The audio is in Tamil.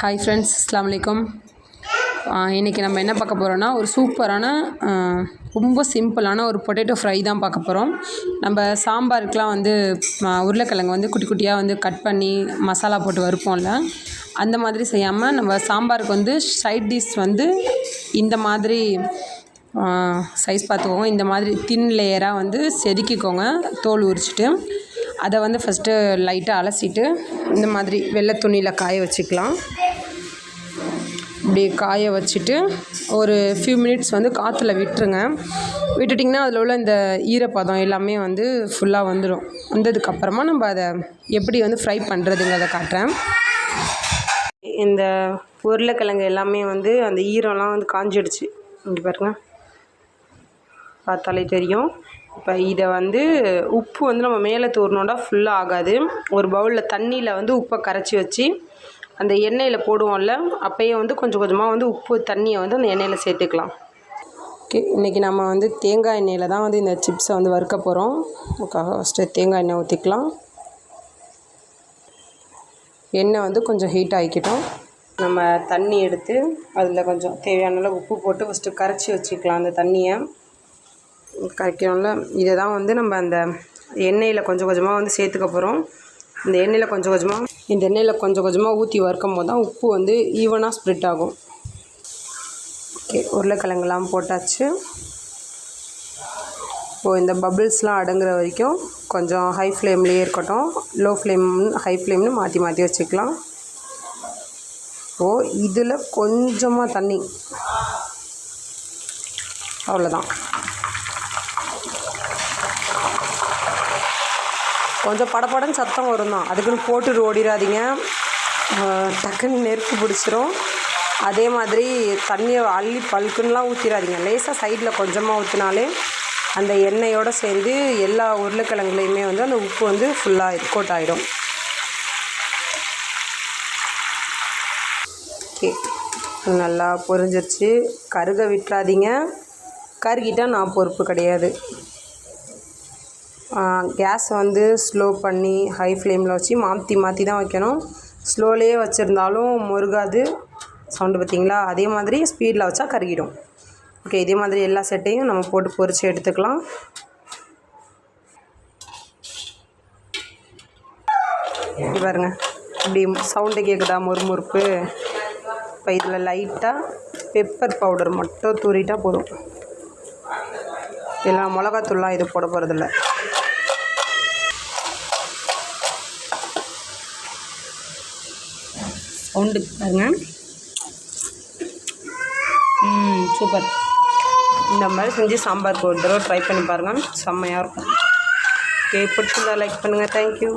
ஹாய் ஃப்ரெண்ட்ஸ் அஸ்லாம் வலைக்கம் இன்றைக்கி நம்ம என்ன பார்க்க போகிறோன்னா ஒரு சூப்பரான ரொம்ப சிம்பிளான ஒரு பொட்டேட்டோ ஃப்ரை தான் பார்க்க போகிறோம் நம்ம சாம்பாருக்கெலாம் வந்து உருளைக்கிழங்கு வந்து குட்டி குட்டியாக வந்து கட் பண்ணி மசாலா போட்டு வறுப்போம்ல. அந்த மாதிரி செய்யாமல் நம்ம சாம்பாருக்கு வந்து சைட் டிஷ் வந்து இந்த மாதிரி சைஸ் பார்த்துக்கோங்க. இந்த மாதிரி தின் லேயராக வந்து செதுக்கிக்கோங்க. தோல் உரிச்சிட்டு. அதை வந்து ஃபஸ்ட்டு லைட்டாக அலசிட்டு இந்த மாதிரி வெள்ளை துணியில் காய வச்சுக்கலாம். இப்படி காய வச்சுட்டு ஒரு ஃபியூ மினிட்ஸ் வந்து காற்றுல விட்டுருங்க. விட்டுட்டிங்கன்னா அதில் உள்ள இந்த ஈரப்பதம் எல்லாமே வந்து ஃபுல்லாக வந்துடும் வந்ததுக்கப்புறமா நம்ம அதை எப்படி வந்து ஃப்ரை பண்ணுறதுங்கிறத காட்டுறேன். இந்த உருளைக்கிழங்கு எல்லாமே வந்து அந்த ஈரம்லாம் வந்து காஞ்சிடுச்சு. இங்கே பாருங்க. பார்த்தாலே தெரியும். இப்போ இதை வந்து உப்பு வந்து நம்ம மேலே தூரணுன்னா ஃபுல்லாக ஆகாது. ஒரு பவுலில் தண்ணியில் வந்து உப்பை கரைச்சி வச்சு அந்த எண்ணெயில் போடுவோம்ல அப்போயே வந்து கொஞ்சம் கொஞ்சமாக வந்து உப்பு தண்ணியை வந்து அந்த எண்ணெயில் சேர்த்துக்கலாம். ஓகே இன்றைக்கி நம்ம வந்து தேங்காய் எண்ணெயில் தான் வந்து இந்த சிப்ஸை வந்து வறுக்க போகிறோம் ஃபஸ்ட்டு தேங்காய் எண்ணெய் ஊற்றிக்கலாம் எண்ணெய் வந்து கொஞ்சம் ஹீட் ஆகிக்கிட்டோம் நம்ம தண்ணி எடுத்து அதில் கொஞ்சம் தேவையான அளவு உப்பு போட்டு ஃபஸ்ட்டு கரைச்சி வச்சுக்கலாம் அந்த தண்ணியை. கரைக்கணும்ல இதை தான் வந்து நம்ம அந்த எண்ணெயில் கொஞ்சம் கொஞ்சமாக வந்து சேர்த்துக்க போகிறோம் இந்த எண்ணெயில் கொஞ்சம் கொஞ்சமாக இந்த எண்ணெயில் கொஞ்சம் கொஞ்சமாக ஊற்றி வறுக்கும் போது தான் உப்பு வந்து ஈவனாக ஸ்ப்ரிட் ஆகும். ஓகே உருளைக்கிழங்குலாம் போட்டாச்சு. இப்போது இந்த பபிள்ஸ்லாம் அடங்குற வரைக்கும் கொஞ்சம் ஹை ஃப்ளேம்லேயே இருக்கட்டும். லோ ஃப்ளேம் ஹை ஃப்ளேம்னு மாற்றி மாற்றி வச்சுக்கலாம். இப்போது இதில் கொஞ்சமாக தண்ணி. அவ்வளோதான் கொஞ்சம் படப்படன்னு சத்தம் வரும் தான் அதுக்குன்னு போட்டுட்டு ஓடிடாதீங்க டக்குன்னு நெருப்பு பிடிச்சிரும். அதே மாதிரி தண்ணியை அள்ளி பல்குன்னுலாம் ஊற்றிடாதீங்க லேசாக சைடில் கொஞ்சமாக ஊற்றினாலே அந்த எண்ணெயோடு சேர்ந்து எல்லா உருளைக்கிழங்குலையுமே வந்து அந்த உப்பு வந்து ஃபுல்லாக கோட் ஆகிடும் ஓகே. நல்லா பொரிஞ்சிருச்சு. கருக விட்டுறாதீங்க. கருகிட்டால் நான் பொறுப்பு கிடையாது. கேஸ் வந்து ஸ்லோ பண்ணி ஹை ஃப்ளேமில் வச்சு மாற்றி மாற்றி தான் வைக்கணும். ஸ்லோலேயே வச்சுருந்தாலும் முருகாது. சவுண்டு பார்த்தீங்களா? அதே மாதிரி ஸ்பீடில் வச்சா கருகிடும். ஓகே இதே மாதிரி எல்லா செட்டையும் நம்ம போட்டு பொறிச்சு எடுத்துக்கலாம். பாருங்க. இப்படி சவுண்டு கேட்குதா முறுமுறுப்பு. இப்போ இதில் லைட்டாக பெப்பர் பவுடர் மட்டும் தூரிட்டால் போதும். இதெல்லாம் மிளகாத்தூள்லாம் இது போட போகிறதில்ல சவுண்டு பாருங்கள் சூப்பர். இந்த மாதிரி செஞ்சு சாம்பாருக்கு ஒரு தடவை ட்ரை பண்ணி பாருங்கள் செம்மையாக இருக்கும். ஓகே பிடிச்சிருந்தா லைக் பண்ணுங்கள் தேங்க்யூ